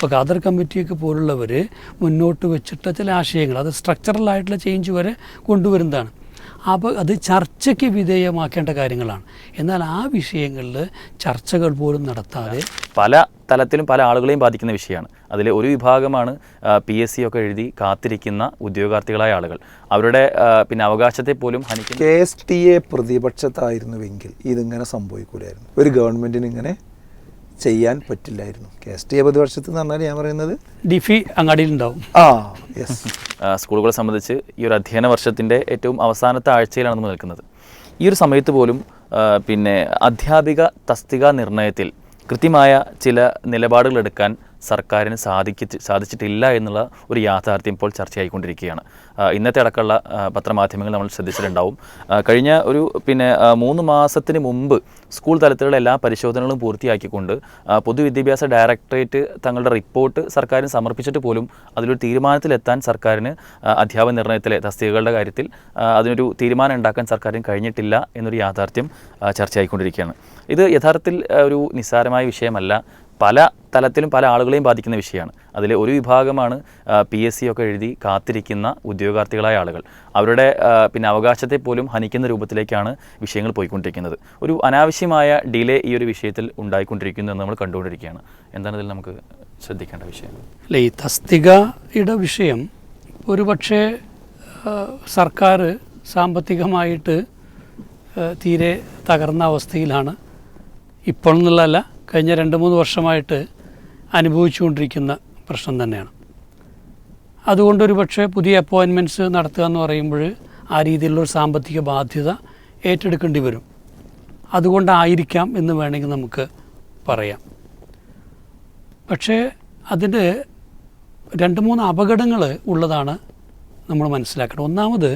ഇപ്പോൾ ഖാദർ കമ്മിറ്റിയൊക്കെ പോലുള്ളവർ മുന്നോട്ട് വെച്ചിട്ട ചില ആശയങ്ങൾ അത് സ്ട്രക്ചറലായിട്ടുള്ള ചേഞ്ച് വരെ കൊണ്ടുവരുന്നതാണ്. അപ്പോൾ അത് ചർച്ചയ്ക്ക് വിധേയമാക്കേണ്ട കാര്യങ്ങളാണ്. എന്നാൽ ആ വിഷയങ്ങളിൽ ചർച്ചകൾ പോലും നടത്താതെ പല തലത്തിലും പല ആളുകളെയും ബാധിക്കുന്ന വിഷയമാണ്. അതിൽ ഒരു വിഭാഗമാണ് പി എസ് സി ഒക്കെ എഴുതി കാത്തിരിക്കുന്ന ഉദ്യോഗാർത്ഥികളായ ആളുകൾ. അവരുടെ പിന്നെ അവകാശത്തെ പോലും ഹനിക്കുന്ന കെ എസ് ടി എ പ്രതിപക്ഷത്തായിരുന്നുവെങ്കിൽ ഇതിങ്ങനെ സംഭവിക്കൂലായിരുന്നു. ഒരു ഗവൺമെന്റിന് ഇങ്ങനെ ചെയ്യാൻ പറ്റില്ലായിരുന്നു. കെ എസ് ടി എ വർഷത്ത് എന്ന് പറഞ്ഞാൽ ഞാൻ പറയുന്നത് ഡിഫി അങ്ങാടിയിലുണ്ടാവും. ആ യെസ് സ്കൂളുകളെ സംബന്ധിച്ച് ഈ ഒരു അധ്യയന വർഷത്തിന്റെ ഏറ്റവും അവസാനത്തെ ആഴ്ചയിലാണ് നമ്മൾ നിൽക്കുന്നത്. ഈ ഒരു സമയത്ത് പോലും പിന്നെ അധ്യാപിക തസ്തിക നിർണയത്തിൽ കൃത്യമായ ചില നിലപാടുകൾ എടുക്കാൻ സർക്കാരിന് സാധിക്ക സാധിച്ചിട്ടില്ല എന്നുള്ള ഒരു യാഥാർത്ഥ്യം ഇപ്പോൾ ചർച്ചയായിക്കൊണ്ടിരിക്കുകയാണ്. ഇന്നത്തെ അടക്കമുള്ള പത്രമാധ്യമങ്ങൾ നമ്മൾ ശ്രദ്ധിച്ചിട്ടുണ്ടാവും. കഴിഞ്ഞ ഒരു പിന്നെ മൂന്ന് മാസത്തിന് മുമ്പ് സ്കൂൾ തലത്തിലുള്ള എല്ലാ പരിശോധനകളും പൂർത്തിയാക്കിക്കൊണ്ട് പൊതുവിദ്യാഭ്യാസ ഡയറക്ടറേറ്റ് തങ്ങളുടെ റിപ്പോർട്ട് സർക്കാരിന് സമർപ്പിച്ചിട്ട് പോലും അതിലൊരു തീരുമാനത്തിലെത്താൻ സർക്കാരിന് അധ്യാപന നിർണയത്തിലെ തസ്തികകളുടെ കാര്യത്തിൽ അതിനൊരു തീരുമാനം ഉണ്ടാക്കാൻ സർക്കാരിന് കഴിഞ്ഞിട്ടില്ല എന്നൊരു യാഥാർത്ഥ്യം ചർച്ചയായിക്കൊണ്ടിരിക്കുകയാണ്. ഇത് യഥാർത്ഥത്തിൽ ഒരു നിസ്സാരമായ വിഷയമല്ല. പല തലത്തിലും പല ആളുകളെയും ബാധിക്കുന്ന വിഷയമാണ്. അതിൽ ഒരു വിഭാഗമാണ് പി എസ് സി ഒക്കെ എഴുതി കാത്തിരിക്കുന്ന ഉദ്യോഗാർത്ഥികളായ ആളുകൾ. അവരുടെ പിന്നെ അവകാശത്തെ പോലും ഹനിക്കുന്ന രൂപത്തിലേക്കാണ് വിഷയങ്ങൾ പോയിക്കൊണ്ടിരിക്കുന്നത്. ഒരു അനാവശ്യമായ ഡിലേ ഈ ഒരു വിഷയത്തിൽ ഉണ്ടായിക്കൊണ്ടിരിക്കുന്നു എന്ന് നമ്മൾ കണ്ടുകൊണ്ടിരിക്കുകയാണ്. എന്താണ് ഇതിൽ നമുക്ക് ശ്രദ്ധിക്കേണ്ട വിഷയം? അല്ല ഈ തസ്തികയുടെ വിഷയം ഒരുപക്ഷെ സർക്കാർ സാമ്പത്തികമായിട്ട് തീരെ തകർന്ന അവസ്ഥയിലാണ്. ഇപ്പോൾ എന്നുള്ളതല്ല കഴിഞ്ഞ രണ്ട് മൂന്ന് വർഷമായിട്ട് അനുഭവിച്ചുകൊണ്ടിരിക്കുന്ന പ്രശ്നം തന്നെയാണ്. അതുകൊണ്ടൊരു പക്ഷേ പുതിയ അപ്പോയിൻമെന്റ്സ് നടത്തുക എന്ന് പറയുമ്പോൾ ആ രീതിയിലുള്ള ഒരു സാമ്പത്തിക ബാധ്യത ഏറ്റെടുക്കേണ്ടി വരും. അതുകൊണ്ടായിരിക്കാം എന്ന് വേണമെങ്കിൽ നമുക്ക് പറയാം. പക്ഷേ അതിന് രണ്ട് മൂന്ന് അപകടങ്ങൾ ഉള്ളതാണ് നമ്മൾ മനസ്സിലാക്കണം ഒന്നാമത്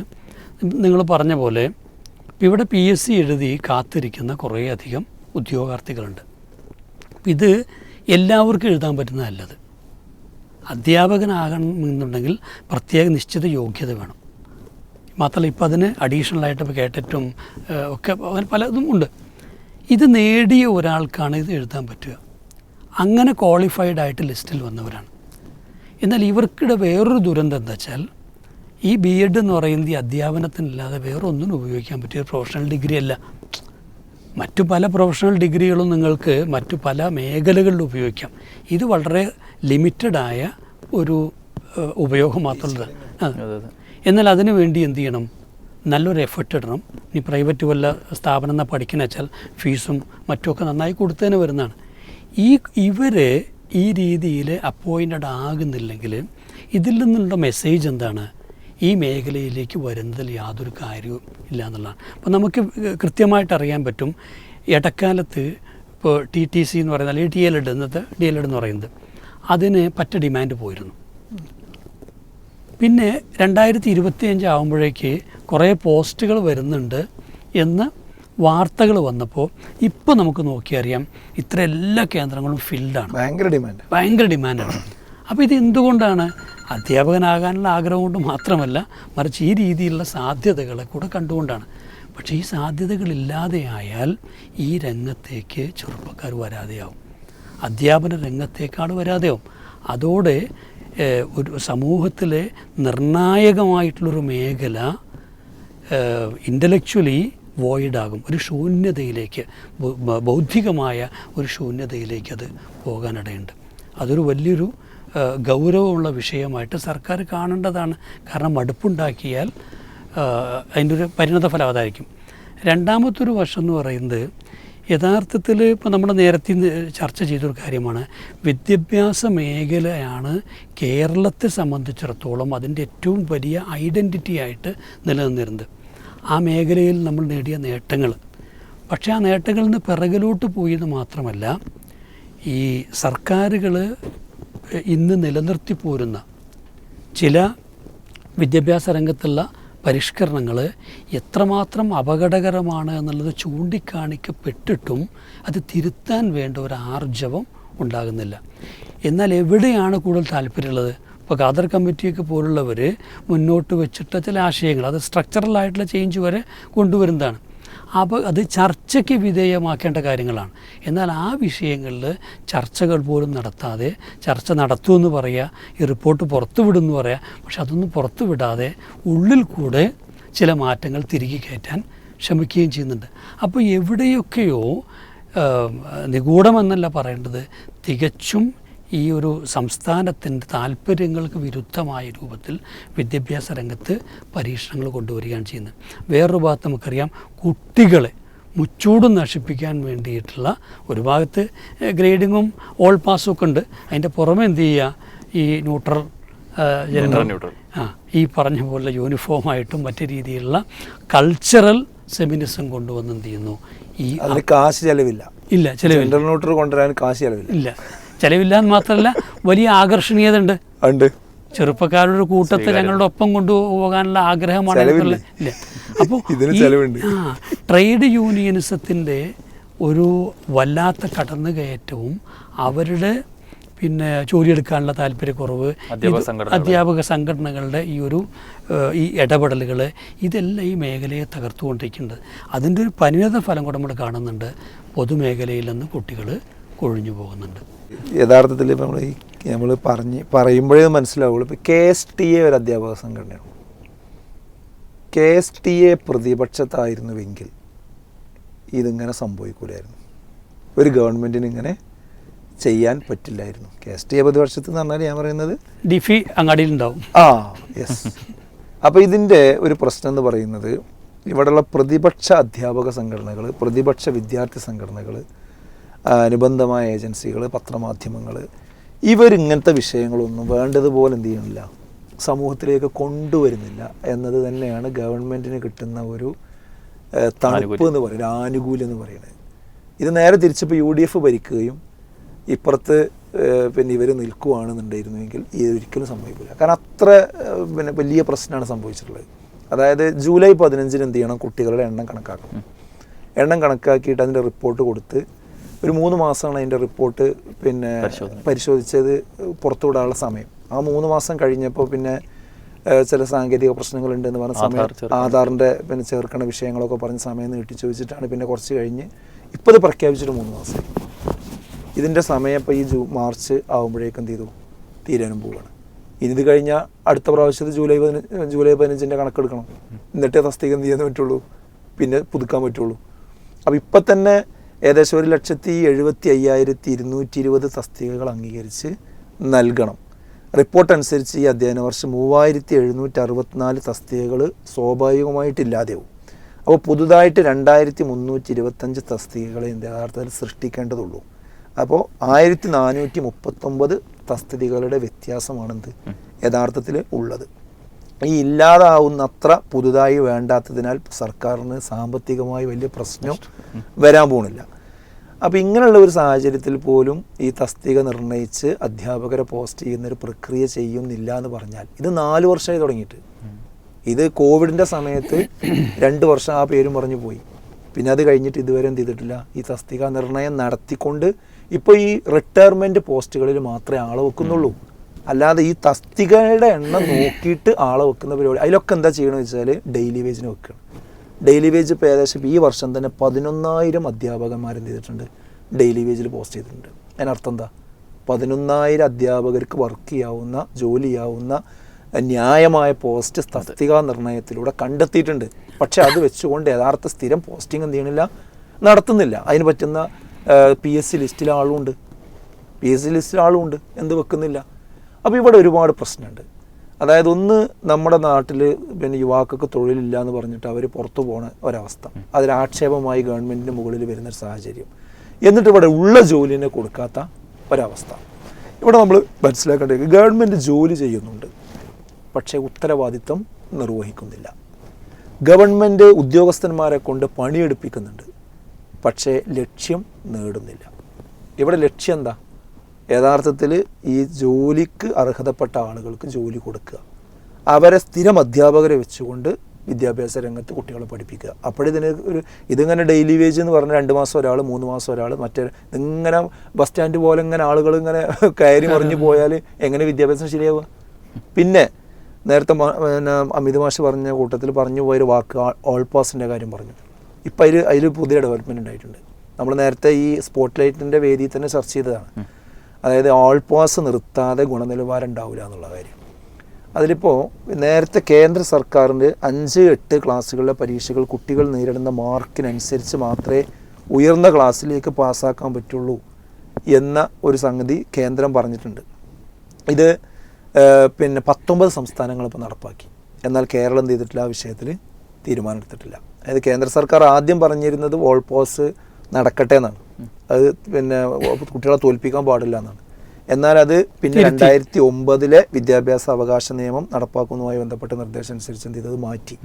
നിങ്ങൾ പറഞ്ഞ പോലെ ഇവിടെ പി എസ് സി എഴുതി കാത്തിരിക്കുന്ന കുറേയധികം ഉദ്യോഗാർത്ഥികളുണ്ട്. ഇത് എല്ലാവർക്കും എഴുതാൻ പറ്റുന്നതല്ലത് അധ്യാപകനാകണം എന്നുണ്ടെങ്കിൽ പ്രത്യേക നിശ്ചിത യോഗ്യത വേണം. മാത്രമല്ല ഇപ്പോൾ അതിന് അഡീഷണലായിട്ട് ഇപ്പോൾ കേട്ടിട്ടും ഒക്കെ അങ്ങനെ പലതും ഉണ്ട്. ഇത് നേടിയ ഒരാൾക്കാണ് ഇത് എഴുതാൻ പറ്റുക. അങ്ങനെ ക്വാളിഫൈഡ് ആയിട്ട് ലിസ്റ്റിൽ വന്നവരാണ്. എന്നാൽ ഇവർക്കിടെ വേറൊരു ദുരന്തം എന്താ വെച്ചാൽ ഈ ബി എഡ് എന്ന് പറയുന്നത് ഈ അധ്യാപനത്തിനല്ലാതെ വേറെ ഉപയോഗിക്കാൻ പറ്റിയ പ്രൊഫഷണൽ ഡിഗ്രി അല്ല. മറ്റു പല പ്രൊഫഷണൽ ഡിഗ്രികളും നിങ്ങൾക്ക് മറ്റു പല മേഖലകളിൽ ഉപയോഗിക്കാം. ഇത് വളരെ ലിമിറ്റഡായ ഒരു ഉപയോഗം മാത്രമുള്ളത്. എന്നാൽ അതിനു വേണ്ടി എന്ത് ചെയ്യണം? നല്ലൊരു എഫർട്ട് ഇടണം. ഇനി പ്രൈവറ്റ് വല്ല സ്ഥാപനം എന്നാൽ പഠിക്കുന്ന വെച്ചാൽ ഫീസും മറ്റുമൊക്കെ നന്നായി കൊടുത്തതിന് വരുന്നതാണ്. ഈ ഇവർ ഈ രീതിയിൽ അപ്പോയിന്റഡ് ആകുന്നില്ലെങ്കിൽ ഇതിൽ നിന്നുള്ള മെസ്സേജ് എന്താണ്? ഈ മേഖലയിലേക്ക് വരുന്നതിൽ യാതൊരു കാര്യവും ഇല്ല എന്നുള്ളതാണ്. അപ്പോൾ നമുക്ക് കൃത്യമായിട്ട് അറിയാൻ പറ്റും ഇടക്കാലത്ത് ഇപ്പോൾ ടി ടി സി എന്ന് പറയുന്നത് അല്ലെങ്കിൽ ടി എൽ എഡ് എന്നത് ഡി എൽ എഡ് എന്ന് പറയുന്നത് അതിന് പറ്റ ഡിമാൻഡ് പോയിരുന്നു. പിന്നെ രണ്ടായിരത്തി ഇരുപത്തിയഞ്ച് ആകുമ്പോഴേക്ക് കുറേ പോസ്റ്റുകൾ വരുന്നുണ്ട് എന്ന് വാർത്തകൾ വന്നപ്പോൾ ഇപ്പോൾ നമുക്ക് നോക്കിയറിയാം ഇത്ര എല്ലാ കേന്ദ്രങ്ങളും ഫിൽഡാണ് ഭയങ്കര ഡിമാൻഡ് ഭയങ്കര ഡിമാൻഡാണ് അപ്പോൾ ഇത് എന്തുകൊണ്ടാണ്? അധ്യാപകനാകാനുള്ള ആഗ്രഹം കൊണ്ട് മാത്രമല്ല മറിച്ച് ഈ രീതിയിലുള്ള സാധ്യതകളെ കൂടെ കണ്ടുകൊണ്ടാണ്. പക്ഷേ ഈ സാധ്യതകളില്ലാതെയായാൽ ഈ രംഗത്തേക്ക് ചെറുപ്പക്കാർ വരാതെയാവും. അധ്യാപന രംഗത്തേക്കാൾ വരാതെയാവും. അതോടെ ഒരു സമൂഹത്തിലെ നിർണായകമായിട്ടുള്ളൊരു മേഖല ഇന്റലക്ച്വലി വോയിഡാകും ഒരു ശൂന്യതയിലേക്ക് ബൗദ്ധികമായ ഒരു ശൂന്യതയിലേക്ക് അത് പോകാനിടയുണ്ട്. അതൊരു വലിയൊരു ഗൗരവമുള്ള വിഷയമായിട്ട് സർക്കാർ കാണേണ്ടതാണ്. കാരണം മടുപ്പുണ്ടാക്കിയാൽ അതിന്റെ ഒരു പരിണത ഫലം അതായിരിക്കും. രണ്ടാമത്തൊരു വശം എന്ന് പറയുന്നത് യഥാർത്ഥത്തിൽ ഇപ്പോൾ നമ്മൾ നേരത്തെ ചർച്ച ചെയ്തൊരു കാര്യമാണ്. വിദ്യാഭ്യാസ മേഖലയാണ് കേരളത്തെ സംബന്ധിച്ചിടത്തോളം അതിന്റെ ഏറ്റവും വലിയ ഐഡന്റിറ്റി ആയിട്ട് നിലനിന്നിരുന്നത്. ആ മേഖലയിൽ നമ്മൾ നേടിയ നേട്ടങ്ങൾ. പക്ഷേ ആ നേട്ടങ്ങളിൽ നിന്ന് പിറകിലോട്ട് പോയത് മാത്രമല്ല ഈ സർക്കാരുകൾ ഇന്ന് നിലനിർത്തി പോരുന്ന ചില വിദ്യാഭ്യാസ രംഗത്തുള്ള പരിഷ്കരണങ്ങൾ എത്രമാത്രം അപകടകരമാണ് എന്നുള്ളത് ചൂണ്ടിക്കാണിക്കപ്പെട്ടിട്ടും അത് തിരുത്താൻ വേണ്ട ഒരു ആർജവം ഉണ്ടാകുന്നില്ല. എന്നാൽ എവിടെയാണ് കൂടുതൽ താല്പര്യമുള്ളത്? ഇപ്പോൾ ഖാദർ കമ്മിറ്റിയൊക്കെ പോലുള്ളവർ മുന്നോട്ട് വെച്ചിട്ട ചില ആശയങ്ങൾ അത് സ്ട്രക്ചറലായിട്ടുള്ള ചേഞ്ച് വരെ കൊണ്ടുവരുന്നതാണ്. അപ്പോൾ അത് ചർച്ചയ്ക്ക് വിധേയമാക്കേണ്ട കാര്യങ്ങളാണ്. എന്നാൽ ആ വിഷയങ്ങളിൽ ചർച്ചകൾ പോലും നടത്താതെ ചർച്ച നടത്തുമെന്ന് പറയുക ഈ റിപ്പോർട്ട് പുറത്തുവിടുമെന്ന് പറയുക പക്ഷെ അതൊന്നും പുറത്തുവിടാതെ ഉള്ളിൽ കൂടെ ചില മാറ്റങ്ങൾ തിരികെ കയറ്റാൻ ശ്രമിക്കുകയും ചെയ്യുന്നുണ്ട്. അപ്പോൾ എവിടെയൊക്കെയോ നിഗൂഢമെന്നല്ല പറയേണ്ടത് തികച്ചും ഈ ഒരു സംസ്ഥാനത്തിന്റെ താല്പര്യങ്ങൾക്ക് വിരുദ്ധമായ രൂപത്തിൽ വിദ്യാഭ്യാസ രംഗത്ത് പരീക്ഷണങ്ങൾ കൊണ്ടുവരികയാണ് ചെയ്യുന്നത്. വേറൊരു ഭാഗത്ത് നമുക്കറിയാം കുട്ടികളെ മുച്ചൂടും നശിപ്പിക്കാൻ വേണ്ടിയിട്ടുള്ള ഒരു ഭാഗത്ത് ഗ്രേഡിങ്ങും ഓൾ പാസും ഒക്കെ ഉണ്ട്. അതിന്റെ പുറമെ എന്ത് ചെയ്യുക? ഈ ന്യൂട്രൽ ജനറൽ ന്യൂട്രൽ. ആ ഈ പറഞ്ഞ പോലെ യൂണിഫോമായിട്ടും മറ്റു രീതിയിലുള്ള കൾച്ചറൽ സെമിനിസം കൊണ്ടുവന്ന് എന്ത് ചെയ്യുന്നു? ഈ അതിന് കാശ് ചെലവില്ല. ഇല്ല ചെലവില്ല. ജെൻഡർ കൊണ്ടുവരാൻ കാശ് ചെലവില്ല. ഇല്ല. ചിലവില്ല എന്ന് മാത്രമല്ല വലിയ ആകർഷണീയത ഉണ്ട്. ഉണ്ട് ചെറുപ്പക്കാരുടെ കൂട്ടത്തിൽ ഞങ്ങളുടെ ഒപ്പം കൊണ്ടുപോകാനുള്ള ആഗ്രഹമാണ്? ഇല്ല. അപ്പോൾ ആ ട്രേഡ് യൂണിയനിസത്തിന്റെ ഒരു വല്ലാത്ത കടന്നുകയറ്റവും അവരുടെ പിന്നെ ജോലിയെടുക്കാനുള്ള താല്പര്യക്കുറവ്. അധ്യാപക സംഘടനകളുടെ ഈ ഒരു ഈ ഇടപെടലുകൾ ഇതെല്ലാം ഈ മേഖലയെ തകർത്തുകൊണ്ടിരിക്കുന്നുണ്ട്. അതിന്റെ ഒരു പരിണിത ഫലം കൂടെ നമ്മൾ കാണുന്നുണ്ട് പൊതുമേഖലയിൽ നിന്ന് കുട്ടികൾ കൊഴിഞ്ഞു പോകുന്നുണ്ട്. യഥാർത്ഥത്തിൽ ഇപ്പം നമ്മൾ ഈ നമ്മൾ പറഞ്ഞ് പറയുമ്പോഴേ മനസ്സിലാവുള്ളൂ. ഇപ്പം കെ എസ് ടി എ ഒരു അധ്യാപക സംഘടനയാണ്. കെ എസ് ടി എ പ്രതിപക്ഷത്തായിരുന്നുവെങ്കിൽ ഇതിങ്ങനെ സംഭവിക്കൂലായിരുന്നു. ഒരു ഗവൺമെന്റിന് ഇങ്ങനെ ചെയ്യാൻ പറ്റില്ലായിരുന്നു. കെ എസ് ടി എ പ്രതിപക്ഷത്ത് എന്ന് പറഞ്ഞാൽ ഞാൻ പറയുന്നത് ഡിഫി അങ്ങാടിയിലുണ്ടാവും ആ യെസ്. അപ്പോൾ ഇതിന്റെ ഒരു പ്രശ്നം എന്ന് പറയുന്നത് ഇവിടെയുള്ള പ്രതിപക്ഷ അധ്യാപക സംഘടനകൾ പ്രതിപക്ഷ വിദ്യാർത്ഥി സംഘടനകൾ അനുബന്ധമായ ഏജൻസികൾ പത്രമാധ്യമങ്ങൾ ഇവരിങ്ങനത്തെ വിഷയങ്ങളൊന്നും വേണ്ടതുപോലെ എന്ത് ചെയ്യണില്ല സമൂഹത്തിലേക്ക് കൊണ്ടുവരുന്നില്ല എന്നത് തന്നെയാണ് ഗവൺമെന്റിന് കിട്ടുന്ന ഒരു തണുപ്പ് എന്ന് പറയുന്നത് ആനുകൂല്യം എന്ന് പറയുന്നത്. ഇത് നേരെ തിരിച്ചപ്പോൾ യു ഡി എഫ് ഭരിക്കുകയും ഇപ്പുറത്ത് പിന്നെ ഇവർ നിൽക്കുകയാണെന്നുണ്ടായിരുന്നുവെങ്കിൽ ഇത് ഒരിക്കലും സംഭവിക്കില്ല. കാരണം അത്ര പിന്നെ വലിയ പ്രശ്നമാണ് സംഭവിച്ചിട്ടുള്ളത്. അതായത് ജൂലൈ പതിനഞ്ചിന് എന്ത് ചെയ്യണം? കുട്ടികളുടെ എണ്ണം കണക്കാക്കണം. എണ്ണം കണക്കാക്കിയിട്ട് അതിന്റെ റിപ്പോർട്ട് കൊടുത്ത് ഒരു മൂന്ന് മാസമാണ് അതിന്റെ റിപ്പോർട്ട് പിന്നെ. പരിശോധിച്ചത് പുറത്തുവിടാനുള്ള സമയം. ആ മൂന്ന് മാസം കഴിഞ്ഞപ്പോൾ പിന്നെ ചില സാങ്കേതിക പ്രശ്നങ്ങളുണ്ടെന്ന് പറഞ്ഞ സമയം. ആധാറിന്റെ പിന്നെ ചേർക്കണ വിഷയങ്ങളൊക്കെ പറഞ്ഞ സമയം നീട്ടി ചോദിച്ചിട്ടാണ് പിന്നെ കുറച്ച് കഴിഞ്ഞ് ഇപ്പോൾ ഇത് പ്രഖ്യാപിച്ചിട്ട് മൂന്ന് മാസം ഇതിന്റെ സമയം ഇപ്പോൾ ഈ ജൂ മാർച്ച് ആകുമ്പോഴേക്കും ചെയ്തു? തീരാനും പോവുകയാണ് ഇനി ഇത് കഴിഞ്ഞാൽ അടുത്ത പ്രാവശ്യത്ത് ജൂലൈ പതിനഞ്ച് ജൂലൈ പതിനഞ്ചിന്റെ കണക്കെടുക്കണം. എന്നിട്ടേ തസ്തിക എന്ത് ചെയ്യാൻ പറ്റുള്ളൂ? പിന്നെ പുതുക്കാൻ പറ്റുള്ളൂ. അപ്പോൾ ഇപ്പം തന്നെ ഏകദേശം ഒരു ലക്ഷത്തി എഴുപത്തി അയ്യായിരത്തി ഇരുന്നൂറ്റി ഇരുപത് തസ്തികകൾ അംഗീകരിച്ച് നൽകണം. റിപ്പോർട്ട് അനുസരിച്ച് ഈ അധ്യയന വർഷം മൂവായിരത്തി എഴുന്നൂറ്റി അറുപത്തിനാല് തസ്തികകൾ സ്വാഭാവികമായിട്ടില്ലാതെയാവും. അപ്പോൾ പുതുതായിട്ട് രണ്ടായിരത്തി മുന്നൂറ്റി ഇരുപത്തഞ്ച് തസ്തികകളെ യഥാർത്ഥത്തിൽ സൃഷ്ടിക്കേണ്ടതുള്ളൂ. അപ്പോൾ ആയിരത്തി നാനൂറ്റി മുപ്പത്തൊമ്പത് തസ്തികകളുടെ വ്യത്യാസമാണെന്ത്? യഥാർത്ഥത്തിൽ ഉള്ളത്. ഈ ഇല്ലാതാവുന്നത്ര പുതുതായി വേണ്ടാത്തതിനാൽ സർക്കാരിന് സാമ്പത്തികമായി വലിയ പ്രശ്നം വരാൻ പോണില്ല. അപ്പോൾ ഇങ്ങനെയുള്ള ഒരു സാഹചര്യത്തിൽ പോലും ഈ തസ്തിക നിർണയിച്ച് അധ്യാപകരെ പോസ്റ്റ് ചെയ്യുന്നൊരു പ്രക്രിയ ചെയ്യുന്നില്ല എന്ന് പറഞ്ഞാൽ ഇത് നാല് വർഷമായി തുടങ്ങിയിട്ട്. ഇത് കോവിഡിന്റെ സമയത്ത് രണ്ട് വർഷം ആ പേരും പറഞ്ഞു പോയി. പിന്നെ അത് കഴിഞ്ഞിട്ട് ഇതുവരെ എന്ത് ചെയ്തിട്ടില്ല? ഈ തസ്തിക നിർണയം നടത്തിക്കൊണ്ട് ഇപ്പോൾ ഈ റിട്ടയർമെന്റ് പോസ്റ്റുകളിൽ മാത്രമേ ആളെ വെക്കുന്നുള്ളൂ. അല്ലാതെ ഈ തസ്തികയുടെ എണ്ണം നോക്കിയിട്ട് ആളെ വെക്കുന്ന പരിപാടി. അതിലൊക്കെ എന്താ ചെയ്യണമെന്ന് വെച്ചാൽ ഡെയിലി വേജിന് വെക്കണം. ഡെയിലി വേജ് ഇപ്പോൾ ഏകദേശം ഈ വർഷം തന്നെ പതിനൊന്നായിരം അധ്യാപകന്മാർ എന്ത് ചെയ്തിട്ടുണ്ട്? ഡെയിലി വേജിൽ പോസ്റ്റ് ചെയ്തിട്ടുണ്ട്. അതിനർത്ഥം എന്താ? പതിനൊന്നായിരം അധ്യാപകർക്ക് വർക്ക് ചെയ്യാവുന്ന ജോലി ചെയ്യാവുന്ന ന്യായമായ പോസ്റ്റ് തസ്തിക നിർണയത്തിലൂടെ കണ്ടെത്തിയിട്ടുണ്ട്. പക്ഷെ അത് വെച്ചുകൊണ്ട് യഥാർത്ഥ സ്ഥിരം പോസ്റ്റിംഗ് എന്ത് ചെയ്യണില്ല? നടത്തുന്നില്ല. അതിന് പറ്റുന്ന പി എസ് സി ലിസ്റ്റിൽ ആളുമുണ്ട് പി എസ് സി ലിസ്റ്റിൽ ഉണ്ട്. എന്ത് വെക്കുന്നില്ല? അപ്പോൾ ഇവിടെ ഒരുപാട് പ്രശ്നമുണ്ട് അതായത് ഒന്ന് നമ്മുടെ നാട്ടിൽ പിന്നെ യുവാക്കൾക്ക് തൊഴിലില്ല എന്ന് പറഞ്ഞിട്ട് അവർ പുറത്തു പോണ ഒരവസ്ഥ. അതിലാക്ഷേപമായി ഗവൺമെന്റിന് മുകളിൽ വരുന്ന ഒരു സാഹചര്യം. എന്നിട്ട് ഇവിടെ ഉള്ള ജോലിനെ കൊടുക്കാത്ത ഒരവസ്ഥ. ഇവിടെ നമ്മൾ മനസ്സിലാക്കേണ്ടത് ഗവൺമെന്റ് ജോലി ചെയ്യുന്നുണ്ട്. പക്ഷേ ഉത്തരവാദിത്വം നിർവഹിക്കുന്നില്ല. ഗവൺമെന്റ് ഉദ്യോഗസ്ഥന്മാരെ കൊണ്ട് പണിയെടുപ്പിക്കുന്നുണ്ട്. പക്ഷേ ലക്ഷ്യം നേടുന്നില്ല. ഇവിടെ ലക്ഷ്യം എന്താ? യഥാർത്ഥത്തിൽ ഈ ജോലിക്ക് അർഹതപ്പെട്ട ആളുകൾക്ക് ജോലി കൊടുക്കുക. അവരെ സ്ഥിരം അധ്യാപകരെ വെച്ചുകൊണ്ട് വിദ്യാഭ്യാസ രംഗത്ത് കുട്ടികളെ പഠിപ്പിക്കുക. അപ്പോഴിതിന് ഒരു ഇതിങ്ങനെ ഡെയിലി വേജ് എന്ന് പറഞ്ഞാൽ രണ്ട് മാസം ഒരാൾ മൂന്ന് മാസം ഒരാൾ മറ്റേ ഇങ്ങനെ ബസ് സ്റ്റാൻഡ് പോലെ ഇങ്ങനെ ആളുകൾ ഇങ്ങനെ കയറി മറിഞ്ഞു പോയാൽ എങ്ങനെ വിദ്യാഭ്യാസം ശരിയാവുക? പിന്നെ നേരത്തെ പിന്നെ അമിത് മാഷ് പറഞ്ഞ കൂട്ടത്തിൽ പറഞ്ഞു പോയൊരു വാക്ക് ഓൾ പാസിന്റെ കാര്യം പറഞ്ഞു. ഇപ്പം അതിൽ അതിൽ പുതിയ ഡെവലപ്മെന്റ് ഉണ്ടായിട്ടുണ്ട്. നമ്മൾ നേരത്തെ ഈ സ്പോട്ട് ലൈറ്റിന്റെ വേദിയിൽ തന്നെ ചർച്ച ചെയ്തതാണ്. അതായത് ഓൾ നിർത്താതെ ഗുണനിലവാരം ഉണ്ടാവില്ല എന്നുള്ള കാര്യം. അതിലിപ്പോൾ നേരത്തെ കേന്ദ്ര സർക്കാരിന്റെ അഞ്ച് എട്ട് ക്ലാസ്സുകളിലെ പരീക്ഷകൾ കുട്ടികൾ നേരിടുന്ന മാർക്കിനനുസരിച്ച് മാത്രമേ ഉയർന്ന ക്ലാസ്സിലേക്ക് പാസ്സാക്കാൻ പറ്റുള്ളൂ എന്ന ഒരു സംഗതി കേന്ദ്രം പറഞ്ഞിട്ടുണ്ട്. ഇത് പിന്നെ പത്തൊമ്പത് സംസ്ഥാനങ്ങൾ ഇപ്പോൾ നടപ്പാക്കി. എന്നാൽ കേരളം എന്ത് ചെയ്തിട്ടില്ല? ആ വിഷയത്തിൽ തീരുമാനമെടുത്തിട്ടില്ല. അതായത് കേന്ദ്ര സർക്കാർ ആദ്യം പറഞ്ഞിരുന്നത് വോൾ പോസ് നടക്കട്ടെ എന്നാണ്. അത് പിന്നെ കുട്ടികളെ തോൽപ്പിക്കാൻ പാടില്ല എന്നാണ്. എന്നാൽ അത് പിന്നെ രണ്ടായിരത്തി ഒമ്പതിലെ വിദ്യാഭ്യാസ അവകാശ നിയമം നടപ്പാക്കുന്നതുമായി ബന്ധപ്പെട്ട നിർദ്ദേശം അനുസരിച്ച് എന്ത് ചെയ്തത് മാറ്റി.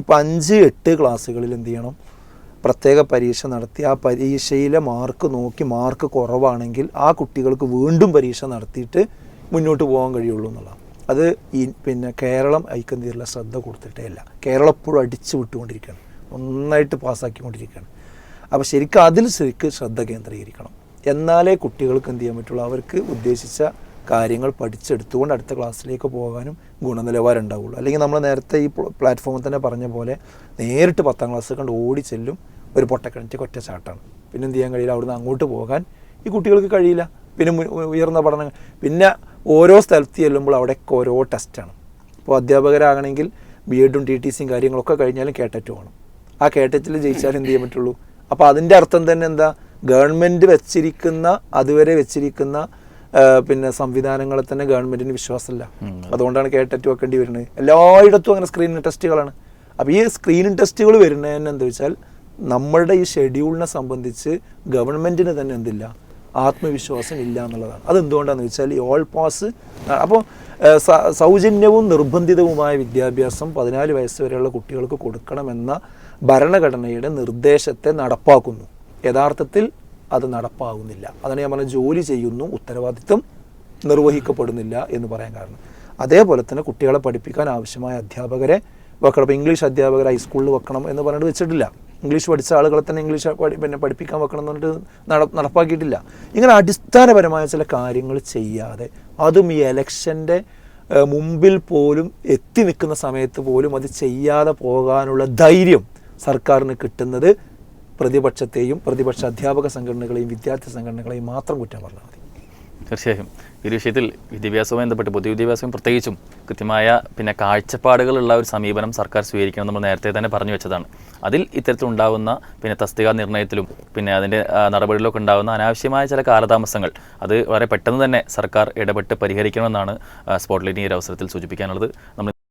ഇപ്പം അഞ്ച് എട്ട് ക്ലാസ്സുകളിൽ എന്ത് ചെയ്യണം? പ്രത്യേക പരീക്ഷ നടത്തി. ആ പരീക്ഷയിലെ മാർക്ക് നോക്കി മാർക്ക് കുറവാണെങ്കിൽ ആ കുട്ടികൾക്ക് വീണ്ടും പരീക്ഷ നടത്തിയിട്ട് മുന്നോട്ട് പോകാൻ കഴിയുള്ളൂ എന്നുള്ളതാണ്. അത് ഈ പിന്നെ കേരളം ഐക്കന്തീരിലെ ശ്രദ്ധ കൊടുത്തിട്ടേ ഇല്ല കേരളം എപ്പോഴും അടിച്ചു വിട്ടുകൊണ്ടിരിക്കുകയാണ്. നന്നായിട്ട് പാസ്സാക്കിക്കൊണ്ടിരിക്കുകയാണ്. അപ്പോൾ ശരിക്കും അതിൽ ശരിക്കും ശ്രദ്ധ കേന്ദ്രീകരിക്കണം. എന്നാലേ കുട്ടികൾക്ക് എന്ത് ചെയ്യാൻ പറ്റുള്ളൂ? അവർക്ക് ഉദ്ദേശിച്ച കാര്യങ്ങൾ പഠിച്ചെടുത്തുകൊണ്ട് അടുത്ത ക്ലാസ്സിലേക്ക് പോകാനും ഗുണനിലവാരം ഉണ്ടാവുള്ളൂ. അല്ലെങ്കിൽ നമ്മൾ നേരത്തെ ഈ പ്ലാറ്റ്ഫോമിൽ തന്നെ പറഞ്ഞ പോലെ നേരിട്ട് പത്താം ക്ലാസ് കണ്ട് ഓടി ചെല്ലും ഒരു പൊട്ടക്കിണറ്റ് ഒറ്റ ചാട്ടാണ്. പിന്നെ എന്ത് ചെയ്യാൻ കഴിയില്ല? അവിടുന്ന് അങ്ങോട്ട് പോകാൻ ഈ കുട്ടികൾക്ക് കഴിയില്ല. പിന്നെ ഉയർന്ന പഠനങ്ങൾ. പിന്നെ ഓരോ സ്ഥലത്ത് ചെല്ലുമ്പോൾ അവിടെയൊക്കെ ഓരോ ടെസ്റ്റാണ് ഇപ്പോൾ അധ്യാപകരാകണമെങ്കിൽ ബി എഡും ടി ടി സിയും കാര്യങ്ങളൊക്കെ കഴിഞ്ഞാലും കേട്ടറ്റ് വേണം. ആ കേട്ടറ്റിൽ ജയിച്ചാൽ എന്ത് ചെയ്യാൻ പറ്റുള്ളൂ? അപ്പോൾ അതിന്റെ അർത്ഥം തന്നെ എന്താ? ഗവൺമെന്റ് വെച്ചിരിക്കുന്ന അതുവരെ വെച്ചിരിക്കുന്ന പിന്നെ സംവിധാനങ്ങളെ തന്നെ ഗവൺമെന്റിന് വിശ്വാസമില്ല. അതുകൊണ്ടാണ് കേട്ടറ്റ് വെക്കേണ്ടി വരുന്നത്. എല്ലായിടത്തും അങ്ങനെ സ്ക്രീനിങ് ടെസ്റ്റുകളാണ്. അപ്പോൾ ഈ സ്ക്രീനിങ് ടെസ്റ്റുകൾ വരുന്നതിന് എന്താ വെച്ചാൽ നമ്മളുടെ ഈ ഷെഡ്യൂളിനെ സംബന്ധിച്ച് ഗവൺമെന്റിന് തന്നെ എന്തില്ല? ആത്മവിശ്വാസം ഇല്ല എന്നുള്ളതാണ്. അതെന്തുകൊണ്ടാണെന്ന് വെച്ചാൽ ഈ ഓൾ പാസ് അപ്പോൾ സൗജന്യവും നിർബന്ധിതവുമായ വിദ്യാഭ്യാസം പതിനാല് വയസ്സ് വരെയുള്ള കുട്ടികൾക്ക് കൊടുക്കണമെന്ന ഭരണഘടനയുടെ നിർദ്ദേശത്തെ നടപ്പാക്കുന്നു. യഥാർത്ഥത്തിൽ അത് നടപ്പാകുന്നില്ല. അതാണ് ഞാൻ പറഞ്ഞ ജോലി ചെയ്യുന്നു ഉത്തരവാദിത്വം നിർവഹിക്കപ്പെടുന്നില്ല എന്ന് പറയാൻ കാരണം. അതേപോലെ തന്നെ കുട്ടികളെ പഠിപ്പിക്കാൻ ആവശ്യമായ അധ്യാപകരെ വെക്കണം. ഇപ്പോൾ ഇംഗ്ലീഷ് അധ്യാപകർ ഹൈസ്കൂളിൽ വെക്കണം എന്ന് പറഞ്ഞിട്ട് വെച്ചിട്ടില്ല. ഇംഗ്ലീഷ് പഠിച്ച ആളുകളെ തന്നെ ഇംഗ്ലീഷ് പിന്നെ പഠിപ്പിക്കാൻ വെക്കണം എന്ന് പറഞ്ഞിട്ട് നട നടപ്പാക്കിയിട്ടില്ല. ഇങ്ങനെ അടിസ്ഥാനപരമായ ചില കാര്യങ്ങൾ ചെയ്യാതെ അതും ഈ എലക്ഷന്റെ മുമ്പിൽ പോലും എത്തി നിൽക്കുന്ന സമയത്ത് പോലും അത് ചെയ്യാതെ പോകാനുള്ള ധൈര്യം സർക്കാരിന് കിട്ടുന്നത് പ്രതിപക്ഷത്തെയും പ്രതിപക്ഷ അധ്യാപക സംഘടനകളെയും വിദ്യാർത്ഥി സംഘടനകളെയും മാത്രം കുറ്റം പറഞ്ഞാൽ മതി. തീർച്ചയായും. ഈ ഒരു വിഷയത്തിൽ വിദ്യാഭ്യാസവുമായി ബന്ധപ്പെട്ട് പൊതുവിദ്യാഭ്യാസവും പ്രത്യേകിച്ചും കൃത്യമായ പിന്നെ കാഴ്ചപ്പാടുകളുള്ള ഒരു സമീപനം സർക്കാർ സ്വീകരിക്കണം നമ്മൾ നേരത്തെ തന്നെ പറഞ്ഞു വെച്ചതാണ്. അതിൽ ഇത്തരത്തിലുണ്ടാകുന്ന പിന്നെ തസ്തിക നിർണയത്തിലും പിന്നെ അതിന്റെ നടപടികളിലൊക്കെ ഉണ്ടാകുന്ന അനാവശ്യമായ ചില കാലതാമസങ്ങൾ അത് വളരെ പെട്ടെന്ന് തന്നെ സർക്കാർ ഇടപെട്ട് പരിഹരിക്കണമെന്നാണ് സ്പോട്ട്ലൈറ്റിംഗ് ഈ ഒരു അവസരത്തിൽ സൂചിപ്പിക്കാനുള്ളത്. നമ്മൾ